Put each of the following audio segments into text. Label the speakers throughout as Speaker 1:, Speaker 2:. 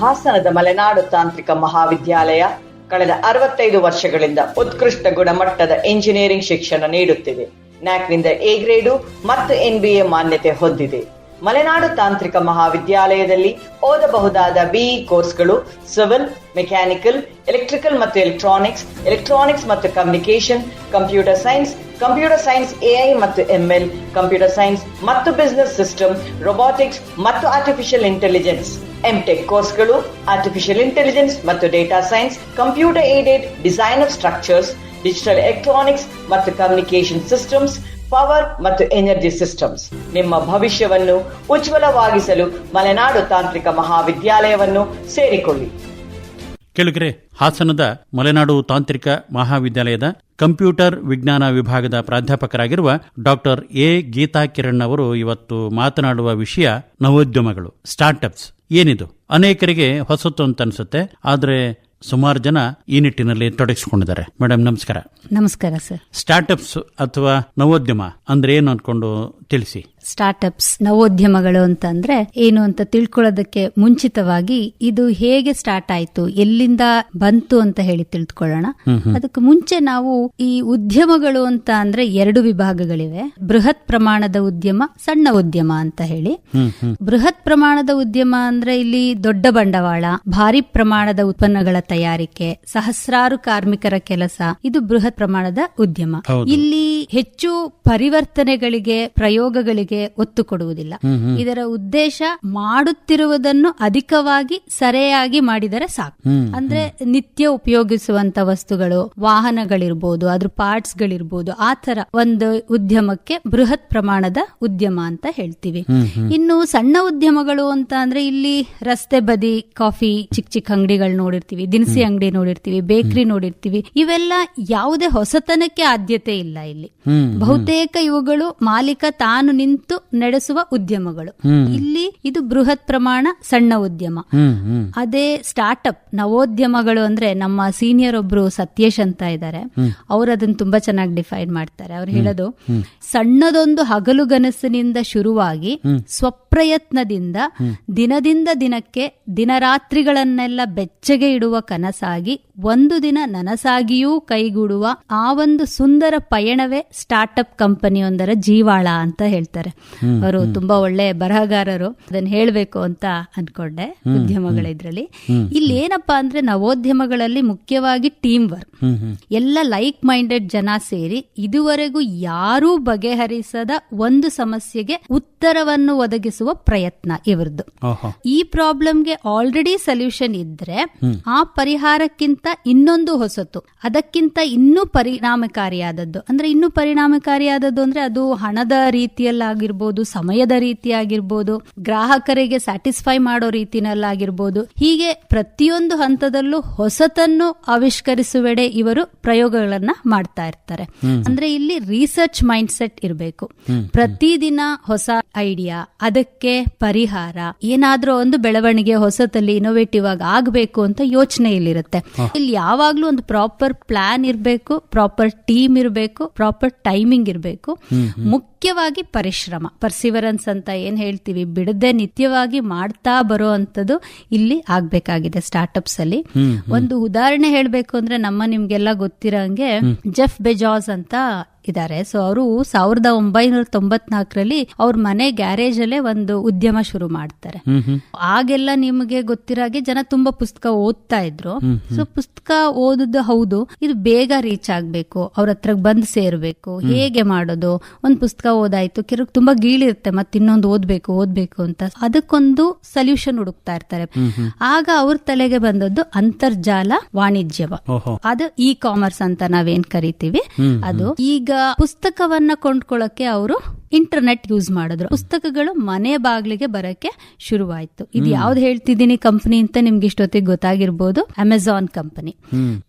Speaker 1: ಹಾಸನದ ಮಲೆನಾಡು ತಾಂತ್ರಿಕ ಮಹಾವಿದ್ಯಾಲಯ ಕಳೆದ ಅರವತ್ತೈದು ವರ್ಷಗಳಿಂದ ಉತ್ಕೃಷ್ಟ ಗುಣಮಟ್ಟದ ಇಂಜಿನಿಯರಿಂಗ್ ಶಿಕ್ಷಣ ನೀಡುತ್ತಿದೆ. ನ್ಯಾಕ್ನಿಂದ ಎ ಗ್ರೇಡು ಮತ್ತು ಎನ್ಬಿಎ ಮಾನ್ಯತೆ ಹೊಂದಿದೆ. ಮಲೆನಾಡು ತಾಂತ್ರಿಕ ಮಹಾವಿದ್ಯಾಲಯದಲ್ಲಿ ಓದಬಹುದಾದ ಬಿಇ ಕೋರ್ಸ್ಗಳು ಸಿವಿಲ್, ಮೆಕ್ಯಾನಿಕಲ್, ಎಲೆಕ್ಟ್ರಿಕಲ್ ಮತ್ತು ಎಲೆಕ್ಟ್ರಾನಿಕ್ಸ್ ಎಲೆಕ್ಟ್ರಾನಿಕ್ಸ್ ಮತ್ತು communication computer science computer science AI ಮತ್ತು ಎಂಎಲ್ ಕಂಪ್ಯೂಟರ್ ಸೈನ್ಸ್ ಮತ್ತು ಬಿಸ್ನೆಸ್ ಸಿಸ್ಟಮ್ ರೊಬೋಟಿಕ್ಸ್ ಮತ್ತು ಆರ್ಟಿಫಿಷಿಯಲ್ ಇಂಟೆಲಿಜೆನ್ಸ್ ಎಂಟೆಕ್ ಕೋರ್ಸ್ಗಳು ಆರ್ಟಿಫಿಷಿಯಲ್ ಇಂಟೆಲಿಜೆನ್ಸ್ ಮತ್ತು data science computer aided design of structures digital electronics ಮತ್ತು communication systems power ಮತ್ತು energy systems. ನಿಮ್ಮ ಭವಿಷ್ಯವನ್ನು ಉಜ್ವಲವಾಗಿಸಲು ಮಲೆನಾಡು ತಾಂತ್ರಿಕ ಮಹಾವಿದ್ಯಾಲಯವನ್ನು ಸೇರಿಕೊಳ್ಳಿ.
Speaker 2: ಕೆಳಗರೆ, ಹಾಸನದ ಮಲೆನಾಡು ತಾಂತ್ರಿಕ ಮಹಾವಿದ್ಯಾಲಯದ ಕಂಪ್ಯೂಟರ್ ವಿಜ್ಞಾನ ವಿಭಾಗದ ಪ್ರಾಧ್ಯಾಪಕರಾಗಿರುವ ಡಾಕ್ಟರ್ ಎ. ಗೀತಾ ಕಿರಣ್ ಅವರು ಇವತ್ತು ಮಾತನಾಡುವ ವಿಷಯ ನವೋದ್ಯಮಗಳು, ಸ್ಟಾರ್ಟ್ಅಪ್ಸ್. ಏನಿದು? ಅನೇಕರಿಗೆ ಹೊಸತು ಅಂತ ಅನ್ಸುತ್ತೆ ಆದ್ರೆ ಸುಮಾರು ಜನ ಈ ನಿಟ್ಟಿನಲ್ಲಿ ತೊಡಗಿಸಿಕೊಂಡಿದ್ದಾರೆ. ಮೇಡಮ್ ನಮಸ್ಕಾರ.
Speaker 3: ನಮಸ್ಕಾರ ಸರ್.
Speaker 2: ಸ್ಟಾರ್ಟ್ಅಪ್ಸ್ ಅಥವಾ ನವೋದ್ಯಮ ಅಂದ್ರೆ ಏನು ಅನ್ಕೊಂಡು ತಿಳಿಸಿ.
Speaker 3: ಸ್ಟಾರ್ಟ್ಅಪ್ಸ್ ನವೋದ್ಯಮಗಳು ಅಂತ ಅಂದ್ರೆ ಏನು ಅಂತ ತಿಳ್ಕೊಳ್ಳೋದಕ್ಕೆ ಮುಂಚಿತವಾಗಿ ಇದು ಹೇಗೆ ಸ್ಟಾರ್ಟ್ ಆಯ್ತು ಎಲ್ಲಿಂದ ಬಂತು ಅಂತ ಹೇಳಿ ತಿಳ್ಕೊಳ್ಳೋಣ. ಅದಕ್ಕೆ ಮುಂಚೆ ನಾವು ಈ ಉದ್ಯಮಗಳು ಅಂತ ಅಂದ್ರೆ ಎರಡು ವಿಭಾಗಗಳಿವೆ. ಬೃಹತ್ ಪ್ರಮಾಣದ ಉದ್ಯಮ ಸಣ್ಣ ಉದ್ಯಮ ಅಂತ ಹೇಳಿ. ಬೃಹತ್ ಪ್ರಮಾಣದ ಉದ್ಯಮ ಅಂದ್ರೆ ಇಲ್ಲಿ ದೊಡ್ಡ ಬಂಡವಾಳ ಭಾರಿ ಪ್ರಮಾಣದ ಉತ್ಪನ್ನಗಳ ತಯಾರಿಕೆ ಸಹಸ್ರಾರು ಕಾರ್ಮಿಕರ ಕೆಲಸ ಇದು ಬೃಹತ್ ಪ್ರಮಾಣದ ಉದ್ಯಮ. ಇಲ್ಲಿ ಹೆಚ್ಚು ಪರಿವರ್ತನೆಗಳಿಗೆ ಪ್ರಯೋಗಗಳಿಗೆ ಒತ್ತು ಕೊಡುವುದಿಲ್ಲ. ಇದರ ಉದ್ದೇಶ ಮಾಡುತ್ತಿರುವುದನ್ನು ಅಧಿಕವಾಗಿ ಸರಿಯಾಗಿ ಮಾಡಿದರೆ ಸಾಕು. ಅಂದ್ರೆ ನಿತ್ಯ ಉಪಯೋಗಿಸುವಂತ ವಸ್ತುಗಳು ವಾಹನಗಳಿರ್ಬೋದು ಅದ್ರ ಪಾರ್ಟ್ಸ್ ಗಳಿರ್ಬೋದು ಆ ತರ ಒಂದು ಉದ್ಯಮಕ್ಕೆ ಬೃಹತ್ ಪ್ರಮಾಣದ ಉದ್ಯಮ ಅಂತ ಹೇಳ್ತೀವಿ. ಇನ್ನು ಸಣ್ಣ ಉದ್ಯಮಗಳು ಅಂತ ಅಂದ್ರೆ ಇಲ್ಲಿ ರಸ್ತೆ ಬದಿ ಕಾಫಿ ಚಿಕ್ಕ ಚಿಕ್ಕ ಅಂಗಡಿಗಳು ನೋಡಿರ್ತೀವಿ ದಿನಸಿ ಅಂಗಡಿ ನೋಡಿರ್ತೀವಿ ಬೇಕರಿ ನೋಡಿರ್ತೀವಿ ಇವೆಲ್ಲ ಯಾವುದೇ ಹೊಸತನಕ್ಕೆ ಆದ್ಯತೆ ಇಲ್ಲ ಇಲ್ಲಿ. ಬಹುತೇಕ ಇವುಗಳು ಮಾಲೀಕ ತಾನು ನಿಂತು ನಡೆಸುವ ಉದ್ಯಮಗಳು. ಇಲ್ಲಿ ಇದು ಬೃಹತ್ ಪ್ರಮಾಣ ಸಣ್ಣ ಉದ್ಯಮ. ಅದೇ ಸ್ಟಾರ್ಟ್ಅಪ್ ನವೋದ್ಯಮಗಳು ಅಂದ್ರೆ ನಮ್ಮ ಸೀನಿಯರ್ ಒಬ್ರು ಸತ್ಯೇಶ್ ಅಂತ ಇದ್ದಾರೆ ಅವ್ರು ಅದನ್ನ ತುಂಬಾ ಚೆನ್ನಾಗಿ ಡಿಫೈನ್ ಮಾಡ್ತಾರೆ. ಅವ್ರು ಹೇಳೋದು ಸಣ್ಣದೊಂದು ಹಗಲು ಹಗಲುಗನಸಿನಿಂದ ಶುರುವಾಗಿ ಸ್ವಪ್ರಯತ್ನದಿಂದ ದಿನದಿಂದ ದಿನಕ್ಕೆ ದಿನರಾತ್ರಿಗಳನ್ನೆಲ್ಲ ಬೆಚ್ಚಗೆ ಇಡುವ ಕನಸಾಗಿ ಒಂದು ದಿನ ನನಸಾಗಿಯೂ ಕೈಗೂಡುವ ಆ ಒಂದು ಸುಂದರ ಪಯಣವೇ ಸ್ಟಾರ್ಟ್ಅಪ್ ಕಂಪನಿಯೊಂದರ ಜೀವಾಳ ಅಂತ ಹೇಳ್ತಾರೆ. ಅವರು ತುಂಬಾ ಒಳ್ಳೆ ಬರಹಗಾರರು. ಅದನ್ನ ಹೇಳಬೇಕು ಅಂತ ಅನ್ಕೊಂಡೆ ಉದ್ಯಮಗಳ ಇದ್ರಲ್ಲಿ ಇಲ್ಲಿ ಏನಪ್ಪಾ ಅಂದ್ರೆ ನವೋದ್ಯಮಗಳಲ್ಲಿ ಮುಖ್ಯವಾಗಿ ಟೀಮ್ ವರ್ಕ್ ಎಲ್ಲ ಲೈಕ್ ಮೈಂಡೆಡ್ ಜನ ಸೇರಿ ಇದುವರೆಗೂ ಯಾರೂ ಬಗೆಹರಿಸದ ಒಂದು ಸಮಸ್ಯೆಗೆ ಉತ್ತರವನ್ನು ಒದಗಿಸುವ ಪ್ರಯತ್ನ ಇವ್ರದ್ದು. ಈ ಪ್ರಾಬ್ಲಮ್ಗೆ ಆಲ್ರೆಡಿ ಸೊಲ್ಯೂಷನ್ ಇದ್ರೆ ಆ ಪರಿಹಾರಕ್ಕಿಂತ ಇನ್ನೊಂದು ಹೊಸತು ಅದಕ್ಕಿಂತ ಇನ್ನೂ ಪರಿಣಾಮಕಾರಿಯಾದದ್ದು. ಅಂದ್ರೆ ಇನ್ನೂ ಪರಿಣಾಮಕಾರಿಯಾದದ್ದು ಅಂದ್ರೆ ಅದು ಹಣದ ರೀತಿಯಲ್ಲಾಗಿರ್ಬೋದು ಸಮಯದ ರೀತಿಯಾಗಿರ್ಬೋದು ಗ್ರಾಹಕರಿಗೆ ಸ್ಯಾಟಿಸ್ಫೈ ಮಾಡೋ ರೀತಿನಲ್ಲಾಗಿರ್ಬೋದು. ಹೀಗೆ ಪ್ರತಿಯೊಂದು ಹಂತದಲ್ಲೂ ಹೊಸತನ್ನು ಆವಿಷ್ಕರಿಸುವೆಡೆ ಇವರು ಪ್ರಯೋಗಗಳನ್ನ ಮಾಡ್ತಾ ಇರ್ತಾರೆ. ಅಂದ್ರೆ ಇಲ್ಲಿ ರಿಸರ್ಚ್ ಮೈಂಡ್ ಸೆಟ್ ಇರಬೇಕು ಪ್ರತಿದಿನ ಹೊಸ ಐಡಿಯಾ ಅದಕ್ಕೆ ಪರಿಹಾರ. ಏನಾದ್ರೂ ಒಂದು ಬೆಳವಣಿಗೆ ಹೊಸತಲ್ಲಿ ಇನೋವೇಟಿವ್ ಆಗಿ ಆಗ್ಬೇಕು ಅಂತ ಯೋಚನೆ ಇಲ್ಲಿರುತ್ತೆ ಇಲ್ಲಿ ಯಾವಾಗ್ಲೂ ಒಂದು ಪ್ರಾಪರ್ ಪ್ಲಾನ್ ಇರಬೇಕು ಪ್ರಾಪರ್ ಟೀಮ್ ಇರಬೇಕು ಪ್ರಾಪರ್ ಟೈಮಿಂಗ್ ಇರಬೇಕು. ಮುಖ್ಯವಾಗಿ ಪರಿಶ್ರಮ. ಪರ್ಸಿವರೆನ್ಸ್ ಅಂತ ಏನ್ ಹೇಳ್ತೀವಿ? ಬಿಡದೆ ನಿತ್ಯವಾಗಿ ಮಾಡ್ತಾ ಬರೋ ಅಂತದ್ದು ಇಲ್ಲಿ ಆಗ್ಬೇಕಾಗಿದೆ ಸ್ಟಾರ್ಟ್ಅಪ್ಸ್ ಅಲ್ಲಿ. ಒಂದು ಉದಾಹರಣೆ ಹೇಳ್ಬೇಕು ಅಂದ್ರೆ ನಮ್ಮ ನಿಮ್ಗೆಲ್ಲ ಗೊತ್ತಿರಂಗೆ ಜೆಫ್ ಬೆಜಾಸ್ ಅಂತ ಇದ್ದಾರೆ. ಸೊ ಅವರು ಸಾವಿರದ ಒಂಬೈನೂರ ತೊಂಬತ್ನಾಲ್ಕರಲ್ಲಿ ಅವ್ರ ಮನೆ ಗ್ಯಾರೇಜ್ ಅಲ್ಲೇ ಒಂದು ಉದ್ಯಮ ಶುರು ಮಾಡ್ತಾರೆ. ಆಗೆಲ್ಲ ನಿಮಗೆ ಗೊತ್ತಿರಾಗೆ ಜನ ತುಂಬಾ ಪುಸ್ತಕ ಓದ್ತಾ ಇದ್ರು. ಸೊ ಪುಸ್ತಕ ಓದುದು ಹೌದು. ಇದು ಬೇಗ ರೀಚ್ ಆಗ್ಬೇಕು. ಅವ್ರ ಹತ್ರ ಬಂದ್ ಸೇರ್ಬೇಕು. ಹೇಗೆ ಮಾಡೋದು? ಒಂದ್ ಪುಸ್ತಕ ಓದಾಯ್ತು ಕೆಲವು ತುಂಬಾ ಗೀಳಿರುತ್ತೆ ಮತ್ತೆ ಇನ್ನೊಂದು ಓದ್ಬೇಕು ಓದ್ಬೇಕು ಅಂತ. ಅದಕ್ಕೊಂದು ಸೊಲ್ಯೂಷನ್ ಹುಡುಕ್ತಾ ಇರ್ತಾರೆ. ಆಗ ಅವ್ರ ತಲೆಗೆ ಬಂದದ್ದು ಅಂತರ್ಜಾಲ ವಾಣಿಜ್ಯವ.
Speaker 2: ಓಹೋ.
Speaker 3: ಅದು ಇ ಕಾಮರ್ಸ್ ಅಂತ ನಾವೇನ್ ಕರಿತೀವಿ? ಅದು ಈಗ ಪುಸ್ತಕವನ್ನ ಕೊಂಡ್ಕೊಳ್ಳಕ್ಕೆ ಅವರು ಇಂಟರ್ನೆಟ್ ಯೂಸ್ ಮಾಡಿದ್ರು. ಪುಸ್ತಕಗಳು ಮನೆ ಬಾಗಿಲಿಗೆ ಬರಕ್ಕೆ ಶುರುವಾಯ್ತು. ಇದು ಯಾವ್ದು ಹೇಳ್ತಿದ್ದೀನಿ ಕಂಪನಿ ಅಂತ ನಿಮ್ಗೆ ಇಷ್ಟೊತ್ತಿಗೆ ಗೊತ್ತಾಗಿರ್ಬೋದು. Amazon company.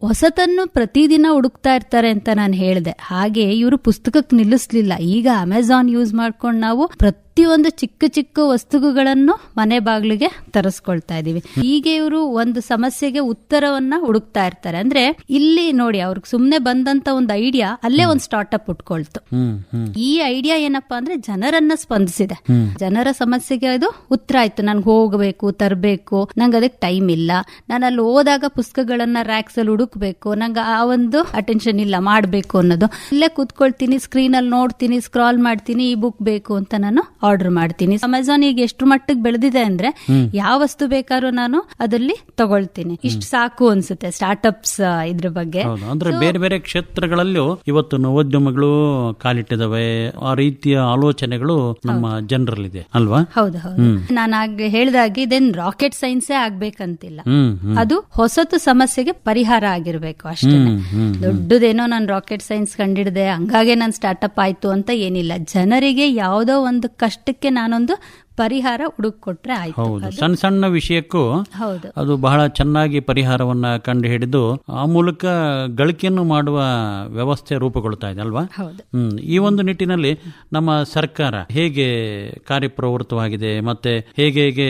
Speaker 3: ಹೊಸತನ್ನು ಪ್ರತಿದಿನ ಹುಡುಕ್ತಾ ಇರ್ತಾರೆ ಅಂತ ನಾನು ಹೇಳಿದೆ. ಹಾಗೆ ಇವರು ಪುಸ್ತಕಕ್ಕೆ ನಿಲ್ಲಿಸ್ಲಿಲ್ಲ. ಈಗ ಅಮೆಝಾನ್ ಯೂಸ್ ಮಾಡ್ಕೊಂಡು ನಾವು ಪ್ರತಿಯೊಂದು ಚಿಕ್ಕ ಚಿಕ್ಕ ವಸ್ತುಗಳನ್ನು ಮನೆ ಬಾಗಿಲಿಗೆ ತರಿಸ್ಕೊಳ್ತಾ ಇದೀವಿ ಹೀಗೆ ಇವರು ಒಂದು ಸಮಸ್ಯೆಗೆ ಉತ್ತರವನ್ನ ಹುಡುಕ್ತಾ ಇರ್ತಾರೆ. ಅಂದ್ರೆ ಇಲ್ಲಿ ನೋಡಿ ಅವ್ರಿಗೆ ಸುಮ್ನೆ ಬಂದಂತ ಒಂದು ಐಡಿಯಾ ಅಲ್ಲೇ ಒಂದು ಸ್ಟಾರ್ಟ್ಅಪ್ ಉಟ್ಕೊಳ್ತು.
Speaker 2: ಹ್ಮ್ ಹ್ಮ್.
Speaker 3: ಈ ಐಡಿಯಾ ಏನಪ್ಪಾ ಅಂದ್ರೆ ಜನರನ್ನ ಸ್ಪಂದಿಸಿದೆ. ಜನರ ಸಮಸ್ಯೆಗೆ ಅದು ಉತ್ತರ ಆಯ್ತು. ನನ್ಗೆ ಹೋಗಬೇಕು ತರಬೇಕು ನಂಗೆ ಅದಕ್ಕೆ ಟೈಮ್ ಇಲ್ಲ. ನಾನು ಅಲ್ಲಿ ಹೋದಾಗ ಪುಸ್ತಕಗಳನ್ನ ರ್ಯಾಕ್ಸ್ ಅಲ್ಲಿ ಹುಡುಕ್ಬೇಕು. ನಂಗೆ ಆ ಒಂದು ಅಟೆನ್ಷನ್ ಇಲ್ಲ ಮಾಡ್ಬೇಕು ಅನ್ನೋದು. ಇಲ್ಲೇ ಕೂತ್ಕೊಳ್ತೀನಿ ಸ್ಕ್ರೀನ್ ಅಲ್ಲಿ ನೋಡ್ತೀನಿ ಸ್ಕ್ರಾಲ್ ಮಾಡ್ತೀನಿ ಈ ಬುಕ್ ಬೇಕು ಅಂತ ನಾನು ಆರ್ಡರ್ ಮಾಡ್ತೀನಿ. ಅಮೆಝಾನ್ ಈಗ ಎಷ್ಟು ಮಟ್ಟಿಗೆ ಬೆಳೆದಿದೆ ಅಂದ್ರೆ ಯಾವ ವಸ್ತು ಬೇಕಾದ್ರೂ ನಾನು ಅದರಲ್ಲಿ ತಗೊಳ್ತೀನಿ. ಇಷ್ಟು ಸಾಕು ಅನ್ಸುತ್ತೆ ಸ್ಟಾರ್ಟ್ಅಪ್ಸ್ ಇದ್ರ ಬಗ್ಗೆ.
Speaker 2: ಅಂದ್ರೆ ಬೇರೆ ಬೇರೆ ಕ್ಷೇತ್ರಗಳಲ್ಲೂ ಇವತ್ತು ನವೋದ್ಯಮಗಳು ಕಾಲಿಟ್ಟಿದವೆ. ಆ ರೀತಿಯ ಆಲೋಚನೆಗಳು ನಮ್ಮ ಜನರಲ್ಲಿದೆ ಅಲ್ವಾ?
Speaker 3: ಹೌದು ಹೌದು. ನಾನು ಹೇಳ್ದಾಗೆ ಇದೇನ್ ರಾಕೆಟ್ ಸೈನ್ಸೇ ಆಗ್ಬೇಕಂತಿಲ್ಲ. ಅದು ಹೊಸತು ಸಮಸ್ಯೆಗೆ ಪರಿಹಾರ ಆಗಿರ್ಬೇಕು ಅಷ್ಟೇ. ದೊಡ್ಡದೇನೋ ನಾನು ರಾಕೆಟ್ ಸೈನ್ಸ್ ಕಂಡಿಡ್ದೆ ಹಂಗಾಗೆ ನಾನು ಸ್ಟಾರ್ಟ್ಅಪ್ ಆಯ್ತು ಅಂತ ಏನಿಲ್ಲ. ಜನರಿಗೆ ಯಾವುದೋ ಒಂದು ಕಷ್ಟಕ್ಕೆ ನಾನೊಂದು ಪರಿಹಾರ ಹುಡುಕೊಟ್ರೆ ಆಯ್ತು.
Speaker 2: ಹೌದು. ಸಣ್ಣ ಸಣ್ಣ ವಿಷಯಕ್ಕೂ
Speaker 3: ಹೌದು.
Speaker 2: ಅದು ಬಹಳ ಚೆನ್ನಾಗಿ ಪರಿಹಾರವನ್ನ ಕಂಡು ಹಿಡಿದು ಆ ಮೂಲಕ ಗಳಿಕೆಯನ್ನು ಮಾಡುವ ವ್ಯವಸ್ಥೆ ರೂಪುಗೊಳ್ತಾ ಇದೆ ಅಲ್ವಾ? ಹ್ಮ್. ಈ ಒಂದು ನಿಟ್ಟಿನಲ್ಲಿ ನಮ್ಮ ಸರ್ಕಾರ ಹೇಗೆ ಕಾರ್ಯಪ್ರವೃತ್ತವಾಗಿದೆ ಮತ್ತೆ ಹೇಗೆ ಹೇಗೆ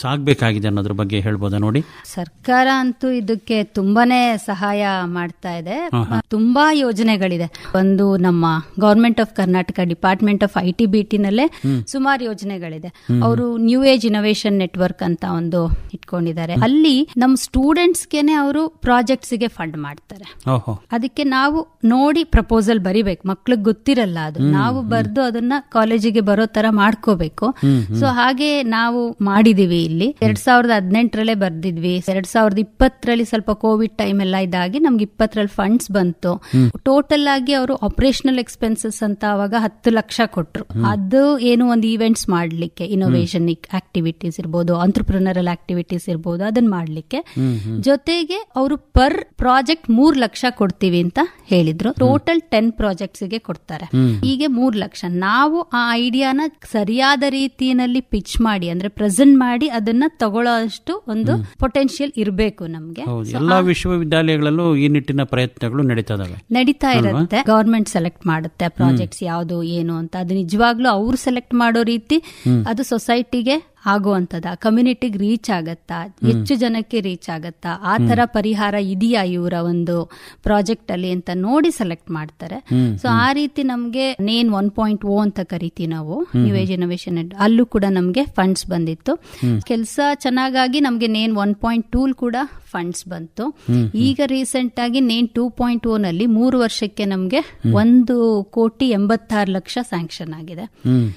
Speaker 2: ಸಾಗಬೇಕಾಗಿದೆ ಅನ್ನೋದ್ರ ಬಗ್ಗೆ ಹೇಳ್ಬೋದಾ ನೋಡಿ?
Speaker 3: ಸರ್ಕಾರ ಅಂತೂ ಇದಕ್ಕೆ ತುಂಬಾನೇ ಸಹಾಯ ಮಾಡ್ತಾ ಇದೆ. ತುಂಬಾ ಯೋಜನೆಗಳಿದೆ. ಒಂದು ನಮ್ಮ government of Karnataka department of I T B ಟಿನಲ್ಲೇ ಸುಮಾರು ಯೋಜನೆಗಳಿದೆ. ಅವರು ನ್ಯೂ ಏಜ್ ಇನೋವೇಷನ್ ನೆಟ್ವರ್ಕ್ ಅಂತ ಒಂದು ಇಟ್ಕೊಂಡಿದ್ದಾರೆ. ಅಲ್ಲಿ ನಮ್ಮ ಸ್ಟೂಡೆಂಟ್ಸ್ಗೆನೆ ಅವರು ಪ್ರಾಜೆಕ್ಟ್ಸ್ಗೆ ಫಂಡ್ ಮಾಡ್ತಾರೆ. ಅದಕ್ಕೆ ನಾವು ನೋಡಿ ಪ್ರಪೋಸಲ್ ಬರಿಬೇಕು. ಮಕ್ಳಿಗೆ ಗೊತ್ತಿರಲ್ಲ ಅದು. ನಾವು ಬರ್ದು ಅದನ್ನ ಕಾಲೇಜಿಗೆ ಬರೋ ತರ ಮಾಡ್ಕೋಬೇಕು. ಸೊ ಹಾಗೆ ನಾವು ಮಾಡಿದೀವಿ ಇಲ್ಲಿ. ಎರಡ್ ಸಾವಿರದ ಹದಿನೆಂಟರಲ್ಲೇ ಬರ್ದಿದ್ವಿ. ಎರಡ್ ಸಾವಿರದ ಇಪ್ಪತ್ತರಲ್ಲಿ ಸ್ವಲ್ಪ ಕೋವಿಡ್ ಟೈಮ್ ಎಲ್ಲ ಇದಾಗಿ ನಮ್ಗೆ ಇಪ್ಪತ್ತರಲ್ಲಿ ಫಂಡ್ಸ್ ಬಂತು. ಟೋಟಲ್ ಆಗಿ ಅವರು ಆಪರೇಷನಲ್ ಎಕ್ಸ್ಪೆನ್ಸಸ್ ಅಂತ ಅವಾಗ ಹತ್ತು ಲಕ್ಷ ಕೊಟ್ರು. ಅದು ಏನು ಒಂದು ಈವೆಂಟ್ಸ್ ಮಾಡ್ಲಿಕ್ಕೆ. ಇನೋವೇಷನ್ ಆಕ್ಟಿವಿಟೀಸ್ ಇರ್ಬೋದು ಆಂಟ್ರಪ್ರಿನರಲ್ ಆಕ್ಟಿವಿಟೀಸ್ ಇರ್ಬೋದು ಅದನ್ನ ಮಾಡಲಿಕ್ಕೆ. ಜೊತೆಗೆ ಅವರು ಪರ್ ಪ್ರಾಜೆಕ್ಟ್ ಮೂರ್ ಲಕ್ಷ ಕೊಡ್ತೀವಿ ಅಂತ ಹೇಳಿದ್ರು. ಟೋಟಲ್ ಟೆನ್ ಪ್ರಾಜೆಕ್ಟ್ಸ್ಗೆ ಕೊಡ್ತಾರೆ. ಹೀಗೆ ಮೂರ್ ಲಕ್ಷ. ನಾವು ಆ ಐಡಿಯಾನ ಸರಿಯಾದ ರೀತಿಯಲ್ಲಿ ಪಿಚ್ ಮಾಡಿ ಅಂದ್ರೆ ಪ್ರೆಸೆಂಟ್ ಮಾಡಿ ಅದನ್ನ ತಗೊಳ್ಳೋ ಅಷ್ಟು ಒಂದು ಪೊಟೆನ್ಶಿಯಲ್ ಇರಬೇಕು ನಮ್ಗೆ.
Speaker 2: ಎಲ್ಲಾ ವಿಶ್ವವಿದ್ಯಾಲಯಗಳಲ್ಲೂ ಈ ನಿಟ್ಟಿನ ಪ್ರಯತ್ನಗಳು ನಡೀತಾ
Speaker 3: ನಡೀತಾ ಇರುತ್ತೆ. ಗವರ್ಮೆಂಟ್ ಸೆಲೆಕ್ಟ್ ಮಾಡುತ್ತೆ ಪ್ರಾಜೆಕ್ಟ್ಸ್ ಯಾವುದು ಏನು ಅಂತ. ಅದು ನಿಜವಾಗ್ಲೂ ಅವ್ರು ಸೆಲೆಕ್ಟ್ ಮಾಡೋ ರೀತಿ ಅದು ಸೊಸೈಟಿಗೆ ಆಗುವಂತದ ಕಮ್ಯುನಿಟಿಗೆ ರೀಚ್ ಆಗತ್ತಾ? ಹೆಚ್ಚು ಜನಕ್ಕೆ ರೀಚ್ ಆಗತ್ತಾ? ಆ ತರ ಪರಿಹಾರ ಇದೆಯಾ ಇವರ ಒಂದು ಪ್ರಾಜೆಕ್ಟ್ ಅಲ್ಲಿ ಅಂತ ನೋಡಿ ಸೆಲೆಕ್ಟ್ ಮಾಡ್ತಾರೆ. ಸೊ ಆ ರೀತಿ ನಮಗೆ ನೇನ್ ಒನ್ ಪಾಯಿಂಟ್ ಓ ಅಂತ ಕರಿತೀವಿ ನಾವು. ನ್ಯೂ ಏಜ್ ಇನೋವೇಷನ್ ಅಲ್ಲೂ ಕೂಡ ನಮಗೆ ಫಂಡ್ಸ್ ಬಂದಿತ್ತು. ಕೆಲಸ ಚೆನ್ನಾಗಾಗಿ ನಮಗೆ ನೇನ್ ಒನ್ ಪಾಯಿಂಟ್ ಟೂಲ್ ಕೂಡ ಫಂಡ್ಸ್ ಬಂತು. ಈಗ ರೀಸೆಂಟ್ ಆಗಿ ನೇನ್ ಟೂ ಪಾಯಿಂಟ್ ಓ ನಲ್ಲಿ ಮೂರು ವರ್ಷಕ್ಕೆ ನಮಗೆ ಒಂದು ಕೋಟಿ ಎಂಬತ್ತಾರು ಲಕ್ಷ ಸ್ಯಾಂಕ್ಷನ್ ಆಗಿದೆ.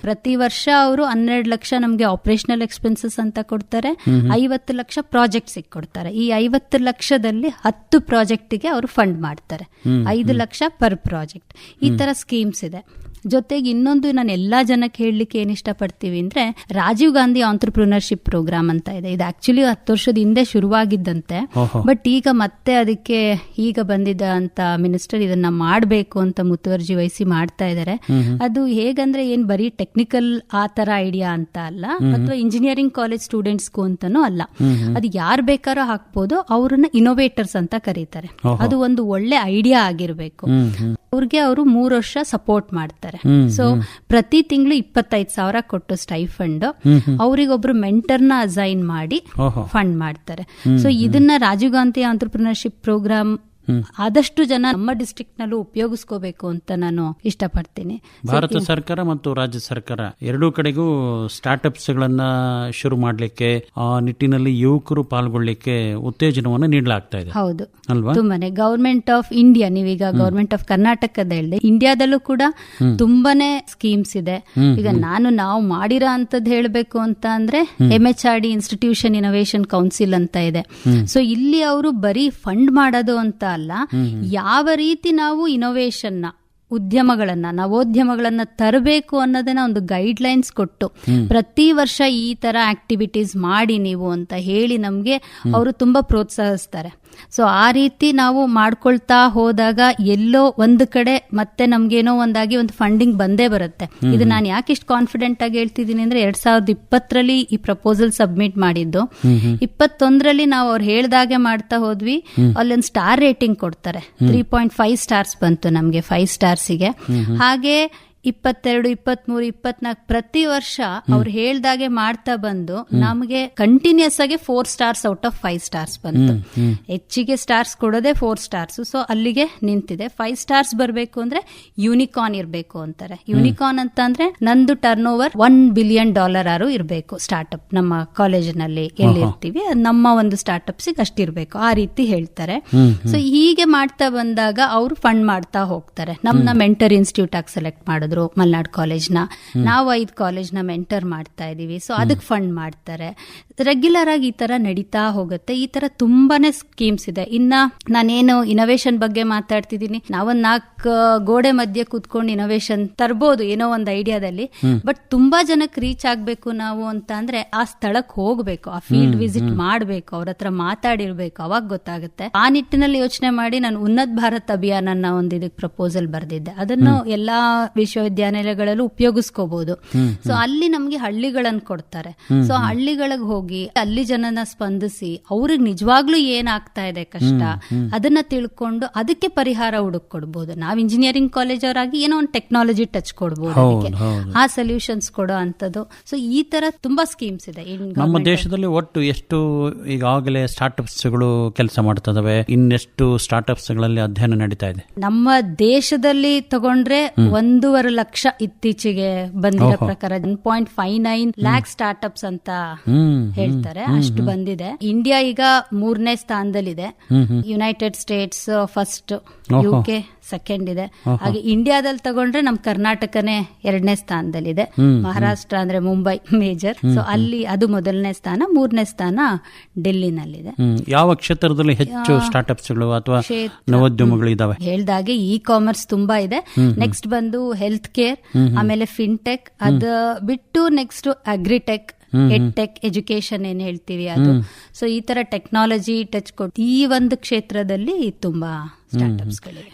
Speaker 3: ಪ್ರತಿ ವರ್ಷ ಅವರು ಹನ್ನೆರಡು ಲಕ್ಷ ನಮ್ಗೆ ಆಪರೇಷನಲ್ ಎಕ್ಸ್ಪೆನ್ಸಸ್ ಅಂತ ಕೊಡ್ತಾರೆ. ಐವತ್ತು ಲಕ್ಷ ಪ್ರಾಜೆಕ್ಟ್ಸ್ ಕೊಡ್ತಾರೆ. ಈ ಐವತ್ತು ಲಕ್ಷದಲ್ಲಿ ಹತ್ತು ಪ್ರಾಜೆಕ್ಟ್ಗೆ ಅವರು ಫಂಡ್ ಮಾಡ್ತಾರೆ. ಐದು ಲಕ್ಷ ಪರ್ ಪ್ರಾಜೆಕ್ಟ್ ಈ ತರ ಸ್ಕೀಮ್ಸ್ ಇದೆ. ಜೊತೆಗೆ ಇನ್ನೊಂದು ನಾನು ಎಲ್ಲಾ ಜನಕ್ಕೆ ಹೇಳಲಿಕ್ಕೆ ಏನ್ ಇಷ್ಟಪಡ್ತೀವಿ ಅಂದ್ರೆ ರಾಜೀವ್ ಗಾಂಧಿ ಆಂಟ್ರಪ್ರಿನರ್ಶಿಪ್ ಪ್ರೋಗ್ರಾಮ್ ಅಂತ ಇದೆ. ಇದು ಆಕ್ಚುಲಿ ಹತ್ತು ವರ್ಷದ ಹಿಂದೆ ಶುರುವಾಗಿದ್ದಂತೆ. ಬಟ್ ಈಗ ಮತ್ತೆ ಅದಕ್ಕೆ ಈಗ ಬಂದಿದ್ದ ಅಂತ ಮಿನಿಸ್ಟರ್ ಇದನ್ನ ಮಾಡಬೇಕು ಅಂತ ಮುತುವರ್ಜಿ ವಹಿಸಿ ಮಾಡ್ತಾ ಇದ್ದಾರೆ ಅದು ಹೇಗಂದ್ರೆ ಏನ್ ಬರೀ ಟೆಕ್ನಿಕಲ್ ಆ ತರ ಐಡಿಯಾ ಅಂತ ಅಲ್ಲ ಅಥವಾ ಇಂಜಿನಿಯರಿಂಗ್ ಕಾಲೇಜ್ ಸ್ಟೂಡೆಂಟ್ಸ್ಗೂ ಅಂತಾನೂ ಅಲ್ಲ. ಅದು ಯಾರು ಬೇಕಾರೋ ಹಾಕ್ಬೋದು ಅವ್ರನ್ನ ಇನೋವೇಟರ್ಸ್ ಅಂತ ಕರೀತಾರೆ. ಅದು ಒಂದು ಒಳ್ಳೆ ಐಡಿಯಾ ಆಗಿರ್ಬೇಕು. ಅವ್ರಿಗೆ ಅವರು ಮೂರು ವರ್ಷ ಸಪೋರ್ಟ್ ಮಾಡ್ತಾರೆ. ಸೊ ಪ್ರತಿ ತಿಂಗಳು ಇಪ್ಪತ್ತೈದು ಸಾವಿರ ಕೊಟ್ಟು ಸ್ಟೈಫಂಡ್ ಅವ್ರಿಗೊಬ್ರು ಮೆಂಟರ್ನ ಅಸೈನ್ ಮಾಡಿ ಫಂಡ್ ಮಾಡ್ತಾರೆ. ಸೊ ಇದನ್ನ ರಾಜೀವ್ ಗಾಂಧಿ ಆಂಟರ್ಪ್ರಿನರ್ಶಿಪ್ ಪ್ರೋಗ್ರಾಮ್ ಆದಷ್ಟು ಜನ ನಮ್ಮ ಡಿಸ್ಟ್ರಿಕ್ಟ್ ನಲ್ಲೂ ಉಪಯೋಗಿಸ್ಕೋಬೇಕು ಅಂತ ನಾನು ಇಷ್ಟಪಡ್ತೀನಿ.
Speaker 2: ಭಾರತ ಸರ್ಕಾರ ಮತ್ತು ರಾಜ್ಯ ಸರ್ಕಾರ ಎರಡೂ ಕಡೆಗೂ ಸ್ಟಾರ್ಟ್ಅಪ್ಸ್ ಗಳನ್ನ ಶುರು ಮಾಡಲಿಕ್ಕೆ ಆ ನಿಟ್ಟಿನಲ್ಲಿ ಯುವಕರು ಪಾಲ್ಗೊಳ್ಳಿಕ್ಕೆ ಉತ್ತೇಜನವನ್ನು ನೀಡಲಾಗ್ತಾ ಇದೆ.
Speaker 3: ಹೌದು.
Speaker 2: ಅಲ್ವಾ?
Speaker 3: ತುಂಬಾನೇ. ಗವರ್ಮೆಂಟ್ ಆಫ್ ಇಂಡಿಯಾ ನೀವೀಗ ಗವರ್ಮೆಂಟ್ ಆಫ್ ಕರ್ನಾಟಕದ ಹೇಳಿದೆ. ಇಂಡಿಯಾದಲ್ಲೂ ಕೂಡ ತುಂಬಾನೇ ಸ್ಕೀಮ್ಸ್ ಇದೆ. ಈಗ ನಾನು ನಾವು ಮಾಡಿರೋ ಅಂತದ್ ಹೇಳಬೇಕು ಅಂತ ಅಂದ್ರೆ M H R D institution innovation council ಅಂತ ಇದೆ. ಸೊ ಇಲ್ಲಿ ಅವರು ಬರೀ ಫಂಡ್ ಮಾಡೋದು ಅಂತ ಅಲ್ಲ ಯಾವ ರೀತಿ ನಾವು ಇನೋವೇಶನ್ನ ಉದ್ಯಮಗಳನ್ನ ನವೋದ್ಯಮಗಳನ್ನ ತರಬೇಕು ಅನ್ನೋದನ್ನ ಒಂದು ಗೈಡ್ ಲೈನ್ಸ್ ಕೊಟ್ಟು ಪ್ರತಿ ವರ್ಷ ಈ ತರ ಆಕ್ಟಿವಿಟೀಸ್ ಮಾಡಿ ನೀವು ಅಂತ ಹೇಳಿ ನಮ್ಗೆ ಅವರು ತುಂಬಾ ಪ್ರೋತ್ಸಾಹಿಸ್ತಾರೆ. ಸೊ ಆ ರೀತಿ ನಾವು ಮಾಡ್ಕೊಳ್ತಾ ಹೋದಾಗ ಎಲ್ಲೋ ಒಂದು ಕಡೆ ಮತ್ತೆ ನಮ್ಗೇನೋ ಒಂದಾಗಿ ಒಂದು ಫಂಡಿಂಗ್ ಬಂದೇ ಬರುತ್ತೆ. ಇದು ನಾನು ಯಾಕೆ ಇಷ್ಟು ಕಾನ್ಫಿಡೆಂಟ್ ಆಗಿ ಹೇಳ್ತಿದ್ದೀನಿ ಅಂದ್ರೆ ಎರಡ್ ಸಾವಿರದ ಇಪ್ಪತ್ತರಲ್ಲಿ ಈ ಪ್ರಪೋಸಲ್ ಸಬ್ಮಿಟ್ ಮಾಡಿದ್ದು. ಇಪ್ಪತ್ತೊಂದರಲ್ಲಿ ನಾವು ಅವ್ರು ಹೇಳ್ದಾಗೆ ಮಾಡ್ತಾ ಹೋದ್ವಿ. ಅಲ್ಲೊಂದು ಸ್ಟಾರ್ ರೇಟಿಂಗ್ ಕೊಡ್ತಾರೆ. ತ್ರೀ ಪಾಯಿಂಟ್ ಫೈವ್ ಸ್ಟಾರ್ಸ್ ಬಂತು ನಮಗೆ ಫೈವ್ ಸ್ಟಾರ್ಸಿಗೆ ಹಾಗೆ ಇಪ್ಪತ್ತೆರಡು ಇಪ್ಪತ್ಮೂರು ಇಪ್ಪತ್ನಾಲ್ಕು ಪ್ರತಿ ವರ್ಷ ಅವ್ರು ಹೇಳ್ದಾಗೆ ಮಾಡ್ತಾ ಬಂದು ನಮಗೆ ಕಂಟಿನ್ಯೂಸ್ ಆಗಿ four stars out of five stars ಬಂತು. ಹೆಚ್ಚಿಗೆ ಸ್ಟಾರ್ಸ್ ಕೊಡೋದೇ ಫೋರ್ ಸ್ಟಾರ್ಸ್ ಸೊ ಅಲ್ಲಿಗೆ ನಿಂತಿದೆ. ಫೈವ್ ಸ್ಟಾರ್ಸ್ ಬರಬೇಕು ಅಂದ್ರೆ ಯುನಿಕಾರ್ನ್ ಇರಬೇಕು ಅಂತಾರೆ. ಯುನಿಕಾರ್ನ್ ಅಂತ ಅಂದ್ರೆ ನಂದು turn over one billion dollar ಆರು ಇರಬೇಕು ಸ್ಟಾರ್ಟ್ಅಪ್ ನಮ್ಮ ಕಾಲೇಜಿನಲ್ಲಿ ಎಲ್ಲಿರ್ತೀವಿ. ಇರ್ತೀವಿ ನಮ್ಮ ಒಂದು ಸ್ಟಾರ್ಟ್ಅಪ್ಸಿಗೆ ಅಷ್ಟಿರ್ಬೇಕು ಆ ರೀತಿ ಹೇಳ್ತಾರೆ. ಸೊ ಹೀಗೆ ಮಾಡ್ತಾ ಬಂದಾಗ ಅವರು ಫಂಡ್ ಮಾಡ್ತಾ ಹೋಗ್ತಾರೆ. ನಮ್ಮ ಮೆಂಟರ್ ಇನ್ಸ್ಟಿಟ್ಯೂಟ್ ಆಗಿ ಸೆಲೆಕ್ಟ್ ಮಾಡಿದ್ರು ಮಲ್ನಾಡ್ ಕಾಲೇಜ್ನ ನಾವು ಐದು ಕಾಲೇಜ್ನ ಮೆಂಟರ್ ಮಾಡ್ತಾ ಇದೀವಿ. ಸೊ ಅದಕ್ಕೆ ಫಂಡ್ ಮಾಡ್ತಾರೆ. ರೆಗ್ಯುಲರ್ ಆಗಿ ಈ ತರ ನಡೀತಾ ಹೋಗುತ್ತೆ. ಈ ತರ ತುಂಬಾನೇ ಸ್ಕೀಮ್ಸ್ ಇದೆ. ಇನ್ನ ನಾನೇನು ಇನೋವೇಷನ್ ಬಗ್ಗೆ ಮಾತಾಡ್ತಿದ್ದೀನಿ. ನಾವೊಂದ್ ನಾಲ್ಕು ಗೋಡೆ ಮಧ್ಯೆ ಕೂತ್ಕೊಂಡು ಇನೋವೇಷನ್ ತರ್ಬೋದು ಏನೋ ಒಂದು ಐಡಿಯಾದಲ್ಲಿ ಬಟ್ ತುಂಬಾ ಜನಕ್ಕೆ ರೀಚ್ ಆಗ್ಬೇಕು ನಾವು ಅಂತ ಅಂದ್ರೆ ಆ ಸ್ಥಳಕ್ಕೆ ಹೋಗ್ಬೇಕು. ಆ ಫೀಲ್ಡ್ ವಿಸಿಟ್ ಮಾಡ್ಬೇಕು. ಅವ್ರ ಹತ್ರ ಮಾತಾಡಿರ್ಬೇಕು. ಅವಾಗ ಗೊತ್ತಾಗುತ್ತೆ. ಆ ನಿಟ್ಟಿನಲ್ಲಿ ಯೋಚನೆ ಮಾಡಿ ನಾನು ಉನ್ನತ್ ಭಾರತ್ ಅಭಿಯಾನ ಒಂದು ಇದಕ್ಕೆ ಪ್ರಪೋಸಲ್ ಬರ್ದಿದ್ದೆ. ಅದನ್ನು ಎಲ್ಲಾ ವಿಶ್ವವಿದ್ಯಾನಿಲಯಗಳಲ್ಲೂ ಉಪಯೋಗಿಸ್ಕೋಬಹುದು ಸೊ ಅಲ್ಲಿ ನಮ್ಗೆ ಹಳ್ಳಿಗಳನ್ನ ಕೊಡ್ತಾರೆ. ಸೊ ಹಳ್ಳಿಗಳಿಗೆ ಹೋಗಿ ಅಲ್ಲಿ ಜನನ ಸ್ಪಂದಿಸಿ ಅವ್ರಿಗೆ ನಿಜವಾಗ್ಲೂ ಏನಾಗ್ತಾ ಇದೆ ಕಷ್ಟ ಅದನ್ನ ತಿಳ್ಕೊಂಡು ಅದಕ್ಕೆ ಪರಿಹಾರ ಹುಡುಕ್ ಕೊಡ್ಬೋದು ನಾವ್ ಇಂಜಿನಿಯರಿಂಗ್ ಕಾಲೇಜ್ ಅವರಾಗಿ ಏನೋ ಒಂದು ಟೆಕ್ನಾಲಜಿ ಟಚ್ ಕೊಡ್ಬೋದು ಅದಕ್ಕೆ. ಆ ಸೊಲ್ಯೂಷನ್ಸ್ ಕೊಡೋ ಅಂತದ್ದು ಸೊ ಈ ತರ ತುಂಬಾ ಸ್ಕೀಮ್ಸ್ ಇದೆ
Speaker 2: ನಮ್ಮ ದೇಶದಲ್ಲಿ ಒಟ್ಟು ಎಷ್ಟು ಈಗಾಗಲೇ ಸ್ಟಾರ್ಟ್ಅಪ್ಸ್ಗಳು ಕೆಲಸ ಮಾಡ್ತದವೆ ಇನ್ನೆಷ್ಟು ಸ್ಟಾರ್ಟ್ಅಪ್ಸ್ಗಳಲ್ಲಿ ಅಧ್ಯಯನ ನಡೀತಾ ಇದೆ?
Speaker 3: ನಮ್ಮ ದೇಶದಲ್ಲಿ ತಗೊಂಡ್ರೆ ಒಂದೂವರೆ ಲಕ್ಷ ಇತ್ತೀಚೆಗೆ ಬಂದಿರೋ ಪ್ರಕಾರ one point five nine lakh startups ಅಂತ ಹೇಳ್ತಾರೆ. ಅಷ್ಟು ಬಂದಿದೆ. ಇಂಡಿಯಾ ಈಗ ಮೂರನೇ ಸ್ಥಾನದಲ್ಲಿದೆ. United States first U K second ಇದೆ. ಹಾಗೆ ಇಂಡಿಯಾದಲ್ಲಿ ತಗೊಂಡ್ರೆ ನಮ್ ಕರ್ನಾಟಕನೇ ಎರಡನೇ ಸ್ಥಾನದಲ್ಲಿದೆ. ಮಹಾರಾಷ್ಟ್ರ ಅಂದ್ರೆ ಮುಂಬೈ ಮೇಜರ್ ಸೊ ಅಲ್ಲಿ ಅದು ಮೊದಲನೇ ಸ್ಥಾನ ಮೂರನೇ ಸ್ಥಾನ ಡೆಲ್ಲಿನಲ್ಲಿದೆ.
Speaker 2: ಯಾವ ಕ್ಷೇತ್ರದಲ್ಲಿ ಹೆಚ್ಚು ಸ್ಟಾರ್ಟ್ಅಪ್ಸ್ಗಳು ಅಥವಾ ನವೋದ್ಯಮಗಳು ಇದಾವೆ?
Speaker 3: ಹೇಳ್ದಾಗೆ ಇ ಕಾಮರ್ಸ್ ತುಂಬಾ ಇದೆ. ನೆಕ್ಸ್ಟ್ ಬಂದು ಹೆಲ್ತ್ ಕೇರ್ ಆಮೇಲೆ ಫಿನ್ಟೆಕ್ ಅದ ಬಿಟ್ಟು ನೆಕ್ಸ್ಟ್ ಅಗ್ರಿಟೆಕ್ ಎಡ್ಟೆಕ್ ಎಜುಕೇಶನ್ ಏನ್ ಹೇಳ್ತೀವಿ ಅದು. ಸೊ ಈ ತರ ಟೆಕ್ನಾಲಜಿ ಟಚ್ ಕೊಟ್ಟು ಈ ಒಂದು ಕ್ಷೇತ್ರದಲ್ಲಿ ತುಂಬಾ